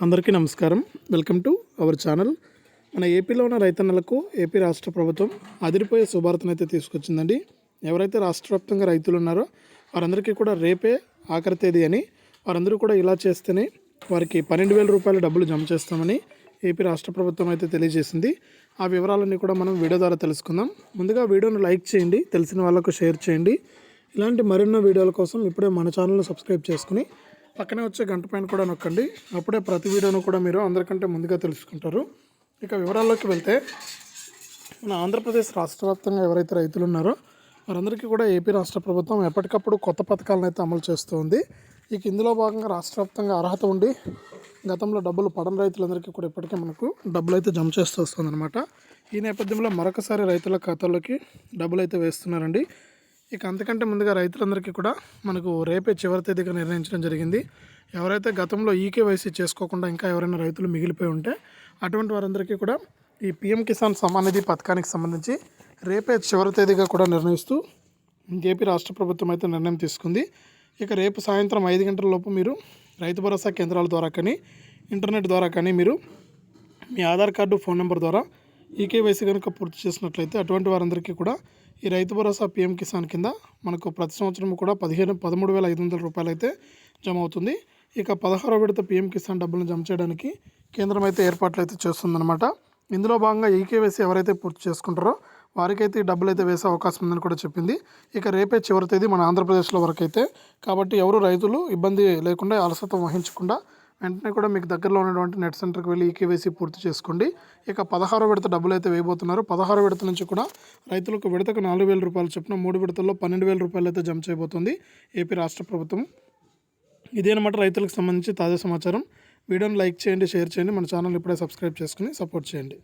అందరికీ నమస్కారం. Welcome to our channel. మన ఏపీలో ఉన్న రైతన్నలకు ఏపీ రాష్ట్ర ప్రభుత్వం అదిరిపోయే శుభార్తను అయితే తీసుకొచ్చిందండి. ఎవరైతే రాష్ట్ర వ్యాప్తంగా రైతులు ఉన్నారో వారందరికీ కూడా రేపే ఆఖరి తేదీ అని వారందరూ కూడా ఇలా చేస్తేనే వారికి పన్నెండు వేల రూపాయల డబ్బులు జమ చేస్తామని ఏపీ రాష్ట్ర ప్రభుత్వం అయితే తెలియజేసింది. ఆ వివరాలన్నీ కూడా మనం వీడియో ద్వారా తెలుసుకుందాం. ముందుగా వీడియోను లైక్ చేయండి తెలిసిన వాళ్ళకు షేర్ చేయండి. ఇలాంటి మరెన్నో వీడియోల కోసం ఇప్పుడే మన ఛానల్ను సబ్స్క్రైబ్ చేసుకుని పక్కనే వచ్చే గంట పైన కూడా నొక్కండి. అప్పుడే ప్రతి వీడియోను కూడా మీరు అందరికంటే ముందుగా తెలుసుకుంటారు. ఇక వివరాల్లోకి వెళ్తే మన ఆంధ్రప్రదేశ్ రాష్ట్ర వ్యాప్తంగా ఎవరైతే రైతులు ఉన్నారో వారందరికీ కూడా ఏపీ రాష్ట్ర ప్రభుత్వం ఎప్పటికప్పుడు కొత్త పథకాలను అయితే అమలు చేస్తుంది. ఇక ఇందులో భాగంగా రాష్ట్ర వ్యాప్తంగా అర్హత ఉండి గతంలో డబ్బులు పడని రైతులందరికీ కూడా ఇప్పటికే మనకు డబ్బులు అయితే జమ చేస్తూ వస్తుందన్నమాట ఈ నేపథ్యంలో మరొకసారి రైతుల ఖాతాలోకి డబ్బులు అయితే వేస్తున్నారండి. ఇక అంతకంటే ముందుగా రైతులందరికీ కూడా మనకు రేపే చివరి తేదీగా నిర్ణయించడం జరిగింది. ఎవరైతే గతంలో ఈకేవైసీ చేసుకోకుండా ఇంకా ఎవరైనా రైతులు మిగిలిపోయి ఉంటే అటువంటి వారందరికీ కూడా ఈ పిఎం కిసాన్ సమ్మాన్ నిధి పథకానికి సంబంధించి రేపే చివరి తేదీగా కూడా నిర్ణయిస్తూ ఏపీ రాష్ట్ర ప్రభుత్వం అయితే నిర్ణయం తీసుకుంది. ఇక రేపు సాయంత్రం ఐదు గంటల లోపు మీరు రైతు భరోసా కేంద్రాల ద్వారా కానీ ఇంటర్నెట్ ద్వారా కానీ మీరు మీ ఆధార్ కార్డు ఫోన్ నెంబర్ ద్వారా ఈకేవైసీ కనుక పూర్తి చేసినట్లయితే అటువంటి వారందరికీ కూడా ఈ రైతు భరోసా పీఎం కిసాన్ కింద మనకు ప్రతి సంవత్సరం కూడా పదిహేను పదమూడు వేల ఐదు వందల రూపాయలు అయితే జమ అవుతుంది ఇక పదహారో విడత పీఎం కిసాన్ డబ్బులను జమ చేయడానికి కేంద్రం అయితే ఏర్పాట్లు అయితే చేస్తుందన్నమాట. ఇందులో భాగంగా ఈకేవైసీ ఎవరైతే పూర్తి చేసుకుంటారో వారికైతే ఈ డబ్బులు అయితే వేసే అవకాశం ఉందని కూడా చెప్పింది. ఇక రేపే చివరి తేదీ మన ఆంధ్రప్రదేశ్లో వరకు అయితే కాబట్టి ఎవరు రైతులు ఇబ్బంది లేకుండా అలసత్వం వహించకుండా వెంటనే కూడా మీకు దగ్గరలో ఉన్నటువంటి నెట్ సెంటర్కి వెళ్ళి ఈకేవైసీ పూర్తి చేసుకోండి. ఇక పదహారో విడత డబ్బులు అయితే వేయబోతున్నారు. పదహారో విడత నుంచి కూడా రైతులకు విడతకు నాలుగు వేల రూపాయలు చొప్పున మూడు విడతల్లో పన్నెండు వేల రూపాయలు అయితే జమ చేయబోతుంది. ఏపీ రాష్ట్ర ప్రభుత్వం. ఇదేనమాట రైతులకు సంబంధించి తాజా సమాచారం. వీడియోని లైక్ చేయండి షేర్ చేయండి. మన ఛానల్ ఇప్పుడే సబ్స్క్రైబ్ చేసుకుని సపోర్ట్ చేయండి.